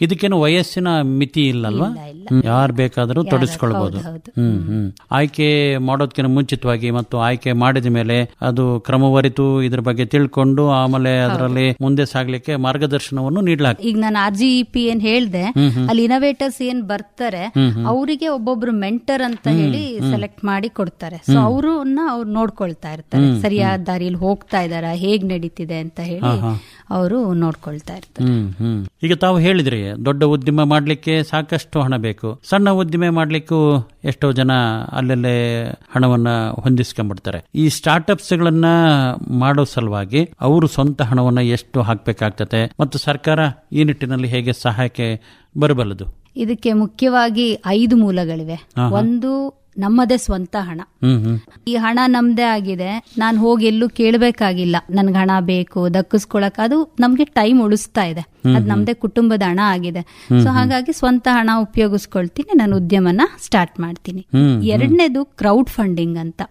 Speaker 2: ಇದಕ್ಕೇನು ವಯಸ್ಸಿನ ಮಿತಿ ಇಲ್ಲಲ್ವಾ?
Speaker 3: ಇಲ್ಲ, ಇಲ್ಲ.
Speaker 2: ಯಾರು ಬೇಕಾದರೂ ತೊಡಗಿಸ್ಕೊಳ್ಬಹುದು
Speaker 3: ಹೌದು, ಹೌದು.
Speaker 2: ಹ್ಮ್ ಹ್ಮ್. ಆಯ್ಕೆ ಮಾಡೋದಕ್ಕಿಂತ ಮುಂಚಿತವಾಗಿ ಮತ್ತು ಆಯ್ಕೆ ಮಾಡಿದ ಮೇಲೆ ಅದು ಕ್ರಮವರಿತು ಇದ್ರ ಬಗ್ಗೆ ತಿಳ್ಕೊಂಡು ಆಮೇಲೆ ಅದರಲ್ಲಿ ಮುಂದೆ ಸಾಗ್ಲಿಕ್ಕೆ ಮಾರ್ಗದರ್ಶನವನ್ನು ನೀಡಲಾಗ್ತದೆ.
Speaker 3: ಈಗ ನಾನು ಆರ್ ಜಿ ಪಿ ಏನ್ ಹೇಳ್ದೆ ಅಲ್ಲಿ ಇನೋವೇಟರ್ಸ್ ಏನ್ ಬರ್ತಾರೆ ಅವರಿಗೆ ಒಬ್ಬೊಬ್ರು ಮೆಂಟರ್ ಅಂತ ಹೇಳಿ ಸೆಲೆಕ್ಟ್ ಮಾಡಿ ಕೊಡ್ತಾರೆ. ಸೊ ಅವ್ರನ್ನ ಅವ್ರು ನೋಡ್ಕೊಳ್ತಾ ಇರ್ತಾರೆ. ಸರಿಯಾದ ದಾರಿಯಲ್ಲಿ ಹೋಗ್ತಾ ಇದಾರ ಹೇಗ್ ನಡೀತಿದೆ ಅಂತ ಹೇಳಿ ಅವರು ನೋಡ್ಕೊಳ್ತಾ ಇರ್ತಾರೆ.
Speaker 2: ಹ್ಮ್ ಹ್ಮ್. ಈಗ ತಾವು ಹೇಳಿದ್ರಿ ದೊಡ್ಡ ಉದ್ಯಮ ಮಾಡ್ಲಿಕ್ಕೆ ಸಾಕಷ್ಟು ಹಣ ಬೇಕು. ಸಣ್ಣ ಉದ್ದಿಮೆ ಮಾಡ್ಲಿಕ್ಕೂ ಎಷ್ಟೋ ಜನ ಅಲ್ಲಲ್ಲೇ ಹಣವನ್ನ ಹೊಂದಿಸ್ಕೊಂಡ್ಬಿಡ್ತಾರೆ. ಈ ಸ್ಟಾರ್ಟ್ಅಪ್ಸ್ ಗಳನ್ನ ಮಾಡೋ ಸಲುವಾಗಿ ಅವರು ಸ್ವಂತ ಹಣವನ್ನ ಎಷ್ಟು ಹಾಕ್ಬೇಕಾಗ್ತದೆ ಮತ್ತು ಸರ್ಕಾರ ಈ ನಿಟ್ಟಿನಲ್ಲಿ ಹೇಗೆ ಸಹಾಯಕ್ಕೆ ಬರಬಲ್ಲದು?
Speaker 3: ಇದಕ್ಕೆ ಮುಖ್ಯವಾಗಿ ಐದು ಮೂಲಗಳಿವೆ. ಒಂದು ನಮ್ಮದೇ ಸ್ವಂತ ಹಣ. ಈ ಹಣ ನಮ್ದೇ ಆಗಿದೆ. ನಾನು ಹೋಗಿ ಎಲ್ಲೂ ಕೇಳಬೇಕಾಗಿಲ್ಲ. ನನ್ಗೆ ಹಣ ಬೇಕು ದಕ್ಕಿಸ್ಕೊಳಕ್ ಅದು ನಮ್ಗೆ ಟೈಮ್ ಉಳಿಸ್ತಾ ಇದೆ. ಅದು ನಮ್ದೇ ಕುಟುಂಬದ ಹಣ ಆಗಿದೆ. ಸೊ ಹಾಗಾಗಿ ಸ್ವಂತ ಹಣ ಉಪಯೋಗಿಸ್ಕೊಳ್ತೀನಿ ನಾನು ಉದ್ಯಮನ ಸ್ಟಾರ್ಟ್ ಮಾಡ್ತೀನಿ. ಎರಡನೇದು ಕ್ರೌಡ್ ಫಂಡಿಂಗ್ ಅಂತ.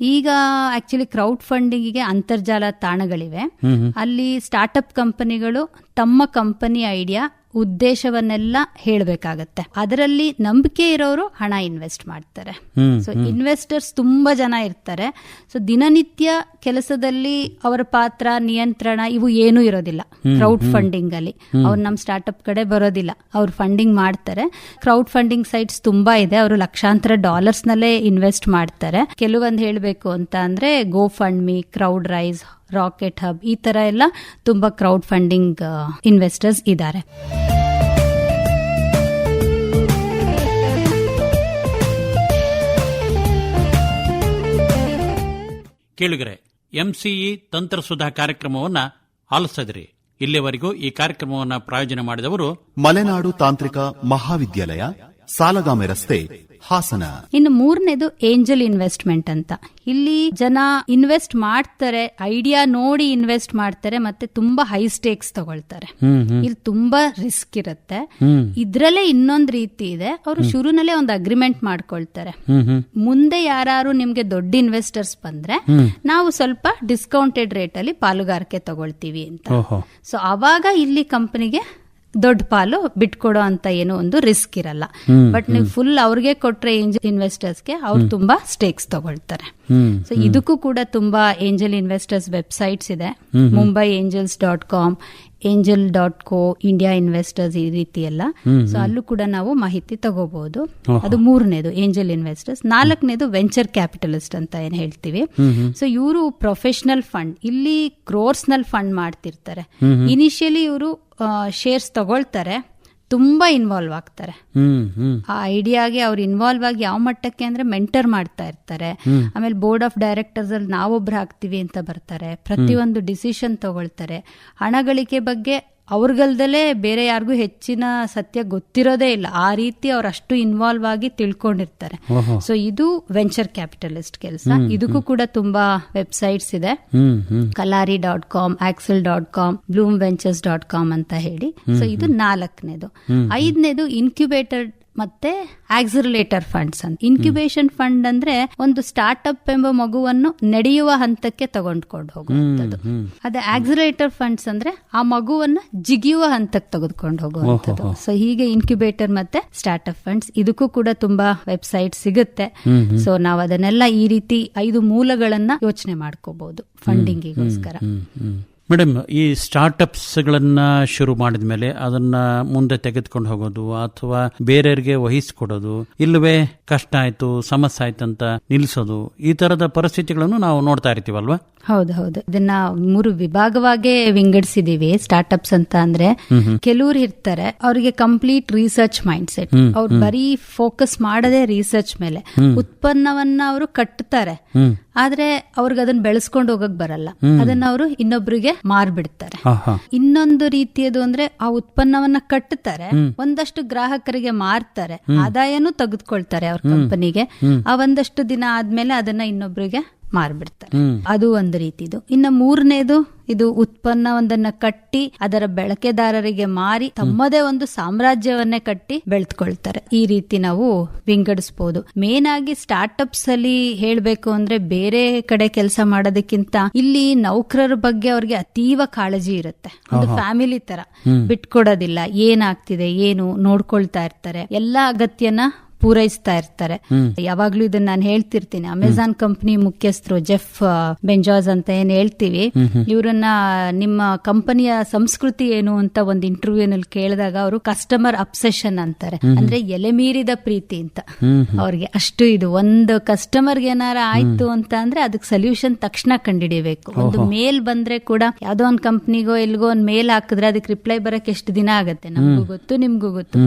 Speaker 3: ಈಗ ಆಕ್ಚುಲಿ ಕ್ರೌಡ್ ಫಂಡಿಂಗಿಗೆ ಅಂತರ್ಜಾಲ ತಾಣಗಳಿವೆ. ಅಲ್ಲಿ ಸ್ಟಾರ್ಟ್ಅಪ್ ಕಂಪನಿಗಳು ತಮ್ಮ ಕಂಪನಿ ಐಡಿಯಾ ಉದ್ದೇಶವನ್ನೆಲ್ಲ ಹೇಳಬೇಕಾಗತ್ತೆ. ಅದರಲ್ಲಿ ನಂಬಿಕೆ ಇರೋರು ಹಣ ಇನ್ವೆಸ್ಟ್ ಮಾಡ್ತಾರೆ. ಸೊ ಇನ್ವೆಸ್ಟರ್ಸ್ ತುಂಬಾ ಜನ ಇರ್ತಾರೆ. ಸೊ ದಿನನಿತ್ಯ ಕೆಲಸದಲ್ಲಿ ಅವರ ಪಾತ್ರ ನಿಯಂತ್ರಣ ಇವು ಏನೂ ಇರೋದಿಲ್ಲ. ಕ್ರೌಡ್ ಫಂಡಿಂಗ್ ಅಲ್ಲಿ. ಅವ್ರು ನಮ್ಮ ಸ್ಟಾರ್ಟ್ಅಪ್ ಕಡೆ ಬರೋದಿಲ್ಲ. ಅವ್ರು ಫಂಡಿಂಗ್ ಮಾಡ್ತಾರೆ. ಕ್ರೌಡ್ ಫಂಡಿಂಗ್ ಸೈಟ್ಸ್ ತುಂಬಾ ಇದೆ. ಅವರು ಲಕ್ಷಾಂತರ ಡಾಲರ್ಸ್ ನಲ್ಲೇ ಇನ್ವೆಸ್ಟ್ ಮಾಡ್ತಾರೆ. ಕೆಲವೊಂದು ಹೇಳಬೇಕು ಅಂತ ಅಂದ್ರೆ go fund me crowd rise rocket hub ಈ ತರ ಎಲ್ಲ ತುಂಬಾ ಕ್ರೌಡ್ ಫಂಡಿಂಗ್ ಇನ್ವೆಸ್ಟರ್ಸ್ ಇದ್ದಾರೆ
Speaker 2: ಕೇಳಿಗರೆ ಎಂಸಿಇ ತಂತ್ರಸುಧಾ ಕಾರ್ಯಕ್ರಮವನ್ನ ಆಲಿಸಿದ್ರಿ. ಇಲ್ಲಿವರೆಗೂ ಈ ಕಾರ್ಯಕ್ರಮವನ್ನು ಪ್ರಾಯೋಜನೆ ಮಾಡಿದವರು
Speaker 4: ಮಲೆನಾಡು ತಾಂತ್ರಿಕ ಮಹಾವಿದ್ಯಾಲಯ ಸಾಲಗಾಮೆ ರಸ್ತೆ ಹಾಸನ.
Speaker 3: ಇನ್ನು ಮೂರನೇದು ಏಂಜಲ್ ಇನ್ವೆಸ್ಟ್ಮೆಂಟ್ ಅಂತ. ಇಲ್ಲಿ ಜನ ಇನ್ವೆಸ್ಟ್ ಮಾಡ್ತಾರೆ ಐಡಿಯಾ ನೋಡಿ ಇನ್ವೆಸ್ಟ್ ಮಾಡ್ತಾರೆ ಮತ್ತೆ ತುಂಬಾ ಹೈ ಸ್ಟೇಕ್ಸ್ ತಗೊಳ್ತಾರೆ. ಇಲ್ಲಿ ತುಂಬಾ ರಿಸ್ಕ್ ಇರುತ್ತೆ. ಇದ್ರಲ್ಲೇ ಇನ್ನೊಂದ್ ರೀತಿ ಇದೆ. ಅವರು ಶುರುನಲ್ಲೇ ಒಂದು ಅಗ್ರಿಮೆಂಟ್ ಮಾಡ್ಕೊಳ್ತಾರೆ. ಮುಂದೆ ಯಾರು ನಿಮ್ಗೆ ದೊಡ್ಡ ಇನ್ವೆಸ್ಟರ್ಸ್ ಬಂದ್ರೆ ನಾವು ಸ್ವಲ್ಪ ಡಿಸ್ಕೌಂಟೆಡ್ ರೇಟ್ ಅಲ್ಲಿ ಪಾಲುಗಾರಿಕೆ ತಗೊಳ್ತೀವಿ ಅಂತ. ಸೊ ಅವಾಗ ಇಲ್ಲಿ ಕಂಪನಿಗೆ ದೊಡ್ಡ ಪಾಲು ಬಿಟ್ಕೊಡೋ ಅಂತ ಏನೋ ಒಂದು ರಿಸ್ಕ್ ಇರಲ್ಲ. ಬಟ್ ನೀವು ಫುಲ್ ಅವ್ರಿಗೆ ಕೊಟ್ರೆ ಏಂಜಲ್ ಇನ್ವೆಸ್ಟರ್ಸ್ಗೆ ಅವ್ರು ತುಂಬಾ ಸ್ಟೇಕ್ಸ್ ತಗೊಳ್ತಾರೆ. ಸೊ ಇದಕ್ಕೂ ಕೂಡ ತುಂಬಾ ಏಂಜಲ್ ಇನ್ವೆಸ್ಟರ್ಸ್ ವೆಬ್ಸೈಟ್ಸ್ ಇದೆ. Mumbai angels dot com angel dot co India investors ಈ ರೀತಿ ಎಲ್ಲ ಸೊ ಅಲ್ಲೂ ಕೂಡ ನಾವು ಮಾಹಿತಿ ತಗೋಬಹುದು ಅದು ಮೂರನೇದು ಏಂಜಲ್ ಇನ್ವೆಸ್ಟರ್ಸ್ ನಾಲ್ಕನೇದು ವೆಂಚರ್ ಕ್ಯಾಪಿಟಲಿಸ್ಟ್ ಅಂತ ಏನ್ ಹೇಳ್ತೀವಿ. ಸೊ ಇವರು ಪ್ರೊಫೆಷನಲ್ ಫಂಡ್ ಇಲ್ಲಿ ಕ್ರೋರ್ಸ್ನಲ್ಲಿ ಫಂಡ್ ಮಾಡ್ತಿರ್ತಾರೆ. ಇನಿಷಿಯಲಿ ಇವರು ಶೇರ್ಸ್ ತಗೊಳ್ತಾರೆ ತುಂಬಾ ಇನ್ವಾಲ್ವ್ ಆಗ್ತಾರೆ. ಆ ಐಡಿಯಾಗೆ ಅವ್ರು ಇನ್ವಾಲ್ವ್ ಆಗಿ ಯಾವ ಮಟ್ಟಕ್ಕೆ ಅಂದ್ರೆ ಮೆಂಟರ್ ಮಾಡ್ತಾ ಇರ್ತಾರೆ. ಆಮೇಲೆ ಬೋರ್ಡ್ ಆಫ್ ಡೈರೆಕ್ಟರ್ಸ್ ಅಲ್ಲಿ ನಾವೊಬ್ರು ಹಾಕ್ತಿವಿ ಅಂತ ಬರ್ತಾರೆ. ಪ್ರತಿಯೊಂದು ಡಿಸಿಷನ್ ತಗೊಳ್ತಾರೆ. ಹಣ ಗಳಿಕೆ ಬಗ್ಗೆ ಅವ್ರಿಗಲ್ದಲೇ ಬೇರೆ ಯಾರಿಗೂ ಹೆಚ್ಚಿನ ಸತ್ಯ ಗೊತ್ತಿರೋದೇ ಇಲ್ಲ. ಆ ರೀತಿ ಅವ್ರು ಅಷ್ಟು ಇನ್ವಾಲ್ವ್ ಆಗಿ ತಿಳ್ಕೊಂಡಿರ್ತಾರೆ. ಸೊ ಇದು ವೆಂಚರ್ ಕ್ಯಾಪಿಟಲಿಸ್ಟ್ ಕೆಲಸ. ಇದಕ್ಕೂ ಕೂಡ ತುಂಬಾ ವೆಬ್ಸೈಟ್ಸ್ ಇದೆ. Kalaari dot com accel dot com bloom ventures dot com ಅಂತ ಹೇಳಿ ಸೊ ಇದು ನಾಲ್ಕನೇದು ಐದನೇದು ಇನ್ಕ್ಯುಬೇಟರ್ ಮತ್ತೆ ಆಕ್ಸಿಲೇಟರ್ ಫಂಡ್ಸ್ ಅಂತ. ಇನ್ಕ್ಯುಬೇಷನ್ ಫಂಡ್ ಅಂದ್ರೆ ಒಂದು ಸ್ಟಾರ್ಟ್ಅಪ್ ಎಂಬ ಮಗುವನ್ನು ನಡೆಯುವ ಹಂತಕ್ಕೆ ತಗೊಂಡ್ಕೊಂಡು ಹೋಗುವಂಥದ್ದು. ಅದೇ ಆಕ್ಸಿಲೇಟರ್ ಫಂಡ್ಸ್ ಅಂದ್ರೆ ಆ ಮಗುವನ್ನ ಜಿಗಿಯುವ ಹಂತಕ್ಕೆ ತೆಗೆದುಕೊಂಡು ಹೋಗುವಂಥದ್ದು. ಸೊ ಹೀಗೆ ಇನ್ಕ್ಯುಬೇಟರ್ ಮತ್ತೆ ಸ್ಟಾರ್ಟ್ಅಪ್ ಫಂಡ್ಸ್ ಇದಕ್ಕೂ ಕೂಡ ತುಂಬಾ ವೆಬ್ಸೈಟ್ ಸಿಗುತ್ತೆ. ಸೊ ನಾವು ಅದನ್ನೆಲ್ಲ ಈ ರೀತಿ ಐದು ಮೂಲಗಳನ್ನ ಯೋಚನೆ ಮಾಡ್ಕೋಬಹುದು ಫಂಡಿಂಗಿಗೋಸ್ಕರ
Speaker 2: ಮೇಡಮ್ ಈ ಸ್ಟಾರ್ಟ್ಅಪ್ಸ್ಗಳನ್ನ ಶುರು ಮಾಡಿದ ಮೇಲೆ ಅದನ್ನ ಮುಂದೆ ತೆಗೆದುಕೊಂಡು ಹೋಗೋದು ಅಥವಾ ಬೇರೆಯವರಿಗೆ ವಹಿಸಿಕೊಡೋದು ಇಲ್ಲವೇ ಕಷ್ಟ ಆಯ್ತು ಸಮಸ್ಯೆ ಆಯ್ತು ಅಂತ ನಿಲ್ಲಿಸೋದು ಈ ತರದ ಪರಿಸ್ಥಿತಿಗಳನ್ನು ನಾವು ನೋಡ್ತಾ ಇರ್ತೀವಲ್ವಾ?
Speaker 3: ಹೌದು ಹೌದು. ಇದನ್ನ ಮೂರು ವಿಭಾಗವಾಗಿ ವಿಂಗಡಿಸಿದೀವಿ ಸ್ಟಾರ್ಟ್ಅಪ್ಸ್ ಅಂತ ಅಂದ್ರೆ ಕೆಲವ್ರು ಇರ್ತಾರೆ ಅವರಿಗೆ ಕಂಪ್ಲೀಟ್ ರಿಸರ್ಚ್ ಮೈಂಡ್ ಸೆಟ್ ಅವ್ರು ಬರೀ ಫೋಕಸ್ ಮಾಡದೆ ರಿಸರ್ಚ್ ಮೇಲೆ ಉತ್ಪನ್ನವನ್ನ ಅವರು ಕಟ್ತಾರೆ. ಆದ್ರೆ ಅವ್ರಿಗೆ ಅದನ್ನ ಬೆಳೆಸ್ಕೊಂಡು ಹೋಗಕ್ ಬರಲ್ಲ. ಅದನ್ನ ಅವರು ಇನ್ನೊಬ್ರಿಗೆ ಮಾರ್ಬಿಡ್ತಾರೆ. ಇನ್ನೊಂದು ರೀತಿಯದು ಅಂದ್ರೆ ಆ ಉತ್ಪನ್ನವನ್ನ ಕಟ್ಟುತ್ತಾರೆ ಒಂದಷ್ಟು ಗ್ರಾಹಕರಿಗೆ ಮಾರ್ತಾರೆ ಆದಾಯನೂ ತೆಗೆದುಕೊಳ್ತಾರೆ ಅವ್ರ ಕಂಪನಿಗೆ ಆ ಒಂದಷ್ಟು ದಿನ ಆದ್ಮೇಲೆ ಅದನ್ನ ಇನ್ನೊಬ್ರಿಗೆ ಮಾರ್ಬಿಡ್ತಾರೆ. ಅದು ಒಂದು ರೀತಿದು. ಇನ್ನು ಮೂರನೇದು ಇದು ಉತ್ಪನ್ನವೊಂದನ್ನ ಕಟ್ಟಿ ಅದರ ಬಳಕೆದಾರರಿಗೆ ಮಾರಿ ತಮ್ಮದೇ ಒಂದು ಸಾಮ್ರಾಜ್ಯವನ್ನೇ ಕಟ್ಟಿ ಬೆಳೆದ್ಕೊಳ್ತಾರೆ. ಈ ರೀತಿ ನಾವು ವಿಂಗಡಿಸಬಹುದು ಮೇನ್ ಆಗಿ ಸ್ಟಾರ್ಟ್ಅಪ್ಸ್ ಅಲ್ಲಿ ಹೇಳ್ಬೇಕು ಅಂದ್ರೆ ಬೇರೆ ಕಡೆ ಕೆಲಸ ಮಾಡೋದಕ್ಕಿಂತ ಇಲ್ಲಿ ನೌಕರರ ಬಗ್ಗೆ ಅವ್ರಿಗೆ ಅತೀವ ಕಾಳಜಿ ಇರುತ್ತೆ. ಒಂದು ಫ್ಯಾಮಿಲಿ ತರ. ಬಿಟ್ಕೊಡೋದಿಲ್ಲ. ಏನಾಗ್ತಿದೆ ಏನು ನೋಡ್ಕೊಳ್ತಾ ಇರ್ತಾರೆ. ಎಲ್ಲಾ ಅಗತ್ಯನ ಪೂರೈಸ್ತಾ ಇರ್ತಾರೆ. ಯಾವಾಗ್ಲೂ ಇದನ್ನ ನಾನು ಹೇಳ್ತಿರ್ತೀನಿ. ಅಮೆಜಾನ್ ಕಂಪನಿ ಮುಖ್ಯಸ್ಥರು ಜೆಫ್ ಬೆಂಜಾಸ್ ಅಂತ ಏನ್ ಹೇಳ್ತೀವಿ. ಇವರನ್ನ ನಿಮ್ಮ ಕಂಪನಿಯ ಸಂಸ್ಕೃತಿ ಏನು ಅಂತ ಒಂದು ಇಂಟರ್ವ್ಯೂ ನಲ್ಲಿ ಕೇಳಿದಾಗ ಅವರು ಕಸ್ಟಮರ್ ಅಬ್ಸೆಷನ್ ಅಂತಾರೆ. ಅಂದ್ರೆ ಎಲೆ ಮೀರಿದ ಪ್ರೀತಿ ಅಂತ. ಅವ್ರಿಗೆ ಅಷ್ಟು ಇದು ಒಂದು ಕಸ್ಟಮರ್ಗೆ ಏನಾರ ಆಯ್ತು ಅಂತ ಅಂದ್ರೆ ಅದಕ್ಕೆ ಸೊಲ್ಯೂಷನ್ ತಕ್ಷಣ ಕಂಡಿಡಿಬೇಕು ಒಂದು ಮೇಲ್ ಬಂದ್ರೆ ಕೂಡ ಯಾವ್ದೋ ಒಂದ್ ಕಂಪ್ನಿಗೋ ಎಲ್ಗೋ ಒಂದ್ ಮೇಲ್ ಹಾಕಿದ್ರೆ ಅದಕ್ಕೆ ರಿಪ್ಲೈ ಬರಕ್ ಎಷ್ಟು ದಿನ ಆಗತ್ತೆ? ನಮಗೂ ಗೊತ್ತು ನಿಮ್ಗೂ ಗೊತ್ತು.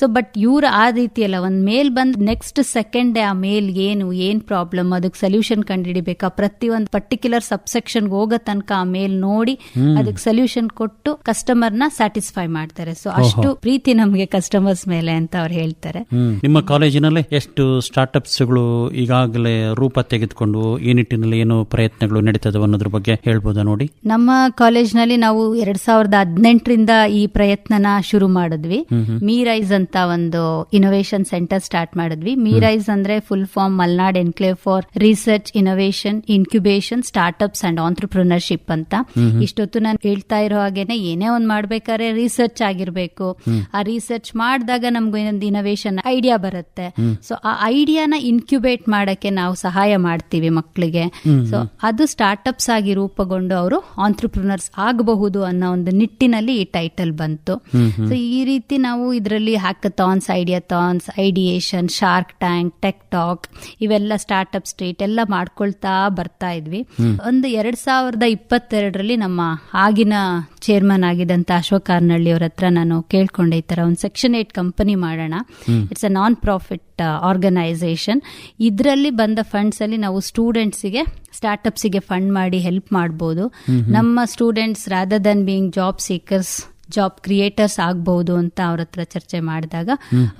Speaker 3: ಸೊ ಬಟ್ ಇವ್ರು ಆ ರೀತಿ ಅಲ್ಲ ಒಂದ್ ಮೇಲ್ ಬಂದ್ ನೆಕ್ಸ್ಟ್ ಸೆಕೆಂಡ್ ಆ ಮೇಲ್ ಏನು ಏನ್ ಪ್ರಾಬ್ಲಮ್ ಅದಕ್ಕೆ ಸೊಲ್ಯೂಷನ್ ಕಂಡುಹಿಡಿಬೇಕಾ? ಪ್ರತಿ ಒಂದು ಪರ್ಟಿಕ್ಯುಲರ್ ಸಬ್ಸೆಕ್ಷನ್ ಹೋಗೋ ತನಕ ಆ ಮೇಲ್ ನೋಡಿ ಅದಕ್ಕೆ ಸೊಲ್ಯೂಷನ್ ಕೊಟ್ಟು ಕಸ್ಟಮರ್ನ ಸ್ಯಾಟಿಸ್ಫೈ ಮಾಡ್ತಾರೆ. ಸೊ ಅಷ್ಟು ಪ್ರೀತಿ ನಮ್ಗೆ ಕಸ್ಟಮರ್ಸ್ ಮೇಲೆ ಅಂತ ಅವ್ರು ಹೇಳ್ತಾರೆ.
Speaker 2: ನಿಮ್ಮ ಕಾಲೇಜಿನಲ್ಲಿ ಎಷ್ಟು ಸ್ಟಾರ್ಟ್ಅಪ್ಸ್ಗಳು ಈಗಾಗಲೇ ರೂಪ ತೆಗೆದುಕೊಂಡು ಈ ನಿಟ್ಟಿನಲ್ಲಿ ಏನು ಪ್ರಯತ್ನಗಳು ನಡೀತದೆ ಅನ್ನೋದ್ರ ಬಗ್ಗೆ ಹೇಳ್ಬೋದಾ ನೋಡಿ?
Speaker 3: ನಮ್ಮ ಕಾಲೇಜ್ನಲ್ಲಿ ನಾವು ಎರಡ್ ಸಾವಿರದ ಹದಿನೆಂಟರಿಂದ ಈ ಪ್ರಯತ್ನನ ಶುರು ಮಾಡಿದ್ವಿ. ಮೀರೈಸ್ ಅಂತ ಒಂದು ಇನೋವೇಷನ್ ಸೆಂಟರ್ ಸ್ಟಾರ್ಟ್ ಮಾಡಿದ್ವಿ. ಮೀರೈಸ್ ಅಂದ್ರೆ full form Malnad enclave for research innovation incubation startups and entrepreneurship ಅಂತ. ಇಷ್ಟೊತ್ತು ನಾನು ಹೇಳ್ತಾ ಇರೋ ಹಾಗೇನೆ ಏನೇ ಒಂದ್ ಮಾಡ್ಬೇಕಾದ್ರೆ ರಿಸರ್ಚ್ ಆಗಿರ್ಬೇಕು. ಆ ರಿಸರ್ಚ್ ಮಾಡಿದಾಗ ನಮ್ಗೆ ಒಂದು ಇನೋವೇಷನ್ ಐಡಿಯಾ ಬರುತ್ತೆ. ಸೊ ಆ ಐಡಿಯಾನ ಇನ್ಕ್ಯುಬೇಟ್ ಮಾಡಕ್ಕೆ ನಾವು ಸಹಾಯ ಮಾಡ್ತೀವಿ ಮಕ್ಕಳಿಗೆ ಸೊ ಅದು ಸ್ಟಾರ್ಟ್ಅಪ್ಸ್ ಆಗಿ ರೂಪಗೊಂಡು ಅವರು ಆಂಟ್ರಪ್ರಿನರ್ಸ್ ಆಗಬಹುದು ಅನ್ನೋ ಒಂದು ನಿಟ್ಟಿನಲ್ಲಿ ಈ ಟೈಟಲ್ ಬಂತು. ಸೊ ಈ ರೀತಿ ನಾವು ಇದರಲ್ಲಿ hackathons ideathons ideation shark tank tech talk ಇವೆಲ್ಲ ಸ್ಟಾರ್ಟ್ಅಪ್ ಸ್ಟ್ರೀಟ್ ಎಲ್ಲ ಮಾಡ್ಕೊಳ್ತಾ ಬರ್ತಾ ಇದ್ವಿ. ಒಂದು ಎರಡ್ ಸಾವಿರದ ಇಪ್ಪತ್ತೆರಡರಲ್ಲಿ ನಮ್ಮ ಆಗಿನ ಚೇರ್ಮನ್ ಆಗಿದ್ದಂತ ಅಶೋಕ್ ಕಾರ್ನಳ್ಳಿ ಅವ್ರ ಹತ್ರ ನಾನು ಕೇಳ್ಕೊಂಡೆ ಈ ತರ ಒಂದು ಸೆಕ್ಷನ್ ಏಟ್ ಕಂಪನಿ ಮಾಡೋಣ. It's a non profit organisation ಇದರಲ್ಲಿ ಬಂದ ಫಂಡ್ಸ್ ಅಲ್ಲಿ ನಾವು ಸ್ಟೂಡೆಂಟ್ಸ್ಗೆ ಸ್ಟಾರ್ಟ್ಅಪ್ಸ್ಗೆ ಫಂಡ್ ಮಾಡಿ ಹೆಲ್ಪ್ ಮಾಡ್ಬೋದು. ನಮ್ಮ students rather than being job seekers job creators ಆಗ್ಬಹುದು ಅಂತ ಅವ್ರ ಹತ್ರ ಚರ್ಚೆ ಮಾಡಿದಾಗ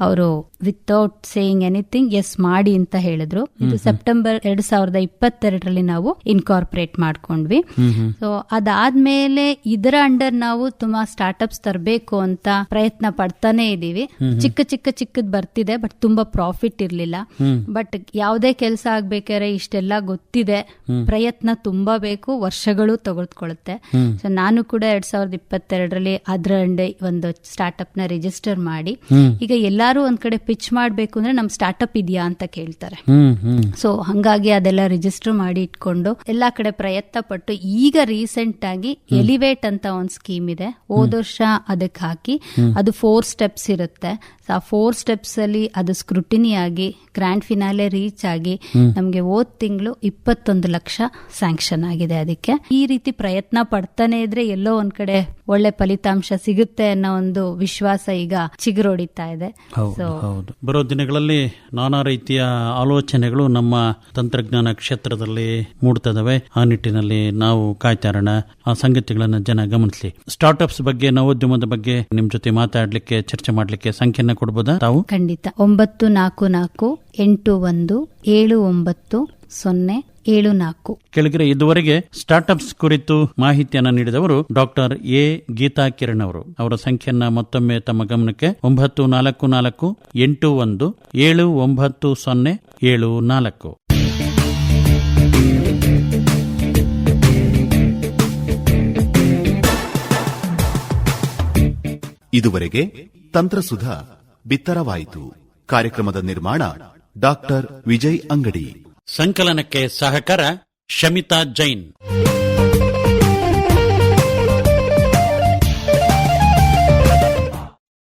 Speaker 3: ಅವರು ವಿತೌಟ್ ಸೇಯಿಂಗ್ ಎನಿಥಿಂಗ್ ಎಸ್ ಮಾಡಿ ಅಂತ ಹೇಳಿದ್ರು. ಇದು ಸೆಪ್ಟೆಂಬರ್ ಎರಡ್ ಸಾವಿರದ ಇಪ್ಪತ್ತೆರಡರಲ್ಲಿ ನಾವು ಇನ್ಕಾರ್ಪೊರೇಟ್ ಮಾಡ್ಕೊಂಡ್ವಿ. ಸೊ ಅದಾದ್ಮೇಲೆ ಇದರ ಅಂಡರ್ ನಾವು ತುಂಬಾ ಸ್ಟಾರ್ಟ್ಅಪ್ಸ್ ತರಬೇಕು ಅಂತ ಪ್ರಯತ್ನ ಪಡ್ತಾನೆ ಇದೀವಿ ಚಿಕ್ಕ ಚಿಕ್ಕ ಚಿಕ್ಕದ್ ಬರ್ತಿದೆ ಬಟ್ ತುಂಬಾ ಪ್ರಾಫಿಟ್ ಇರ್ಲಿಲ್ಲ. ಬಟ್ ಯಾವುದೇ ಕೆಲಸ ಆಗ್ಬೇಕಾದ್ರೆ ಇಷ್ಟೆಲ್ಲ ಗೊತ್ತಿದೆ. ಪ್ರಯತ್ನ ತುಂಬಾ ಬೇಕು ವರ್ಷಗಳು ತೆಗೆದುಕೊಳ್ಳುತ್ತೆ ಸೊ ನಾನು ಕೂಡ ಎರಡ್ ಸಾವಿರದ ಇಪ್ಪತ್ತೆರಡರಲ್ಲಿ ಅದ್ರ ಅಂಡೆ ಒಂದು ಸ್ಟಾರ್ಟ್ಅಪ್ನ ರಿಜಿಸ್ಟರ್ ಮಾಡಿ ಈಗ ಎಲ್ಲಾರು ಒಂದ್ ಕಡೆ ಪಿಚ್ ಮಾಡ್ಬೇಕು ಅಂದ್ರೆ ನಮ್ ಸ್ಟಾರ್ಟ್ಅಪ್ ಇದೆಯಾ ಅಂತ ಕೇಳ್ತಾರೆ. ಸೊ ಹಂಗಾಗಿ ಅದೆಲ್ಲ ರಿಜಿಸ್ಟರ್ ಮಾಡಿ ಇಟ್ಕೊಂಡು ಎಲ್ಲಾ ಕಡೆ ಪ್ರಯತ್ನ ಪಟ್ಟು ಈಗ ರೀಸೆಂಟ್ ಆಗಿ ಎಲಿವೇಟ್ ಅಂತ ಒಂದ್ ಸ್ಕೀಮ್ ಇದೆ. ಹೋದ ವರ್ಷ ಅದಕ್ಕೆ ಹಾಕಿ ಅದು ಫೋರ್ ಸ್ಟೆಪ್ಸ್ ಇರುತ್ತೆ. ಆ ಫೋರ್ ಸ್ಟೆಪ್ಸ್ ಅಲ್ಲಿ ಅದು ಸ್ಕ್ರೂಟಿನಿ ಆಗಿ ಗ್ರ್ಯಾಂಡ್ ಫಿನಾಲೆ ರೀಚ್ ಆಗಿ ನಮ್ಗೆ ಹೋದ್ ತಿಂಗಳು ಇಪ್ಪತ್ತೊಂದು ಲಕ್ಷ ಸ್ಯಾಂಕ್ಷನ್ ಆಗಿದೆ ಅದಕ್ಕೆ. ಈ ರೀತಿ ಪ್ರಯತ್ನ ಪಡ್ತಾನೆ ಇದ್ರೆ ಎಲ್ಲೋ ಒಂದ್ ಕಡೆ ಒಳ್ಳೆ ಫಲಿತಾಂಶ ಸಿಗುತ್ತೆ ಅನ್ನೋ ಒಂದು ವಿಶ್ವಾಸ ಈಗ ಚಿಗುರೊಡಿತಾ ಇದೆ.
Speaker 2: ಹೌದು ಬರೋ ದಿನಗಳಲ್ಲಿ ನಾನಾ ರೀತಿಯ ಆಲೋಚನೆಗಳು ನಮ್ಮ ತಂತ್ರಜ್ಞಾನ ಕ್ಷೇತ್ರದಲ್ಲಿ ಮೂಡ್ತದವೆ. ಆ ನಿಟ್ಟಿನಲ್ಲಿ ನಾವು ಕಾಯ್ತಾರಣ. ಆ ಸಂಗತಿಗಳನ್ನ ಜನ ಗಮನಿಸಲಿ. ಸ್ಟಾರ್ಟ್ಅಪ್ಸ್ ಬಗ್ಗೆ ನವೋದ್ಯಮದ ಬಗ್ಗೆ ನಿಮ್ ಜೊತೆ ಮಾತಾಡ್ಲಿಕ್ಕೆ ಚರ್ಚೆ ಮಾಡ್ಲಿಕ್ಕೆ ಸಂಖ್ಯೆನ ಕೊಡ್ಬೋದಾ? ತಾವು?
Speaker 3: ಖಂಡಿತ. ಒಂಬತ್ತು ನಾಲ್ಕು ನಾಲ್ಕು ಎಂಟು ಒಂದು ಏಳು ಒಂಬತ್ತು ಸೊನ್ನೆ ಏಳು ನಾಲ್ಕು.
Speaker 2: ಕೆಳಗರೆ ಇದುವರೆಗೆ ಸ್ಟಾರ್ಟ್ಅಪ್ಸ್ ಕುರಿತು ಮಾಹಿತಿಯನ್ನು ನೀಡಿದವರು ಡಾಕ್ಟರ್ ಎ. ಗೀತಾ ಕಿರಣ್ ಅವರು. ಅವರ ಸಂಖ್ಯೆಯನ್ನ ಮತ್ತೊಮ್ಮೆ ತಮ್ಮ ಗಮನಕ್ಕೆ ಒಂಬತ್ತು ನಾಲ್ಕು ನಾಲ್ಕು ಎಂಟು ಒಂದು ಏಳು ಒಂಬತ್ತು ಸೊನ್ನೆ ಏಳು ನಾಲ್ಕು.
Speaker 4: ಇದುವರೆಗೆ ತಂತ್ರಸುಧ ಬಿತ್ತರವಾಯಿತು. ಕಾರ್ಯಕ್ರಮದ ನಿರ್ಮಾಣ ಡಾಕ್ಟರ್ ವಿಜಯ್ ಅಂಗಡಿ.
Speaker 2: ಸಂಕಲನಕ್ಕೆ ಸಹಕಾರ ಶಮಿತಾ ಜೈನ್.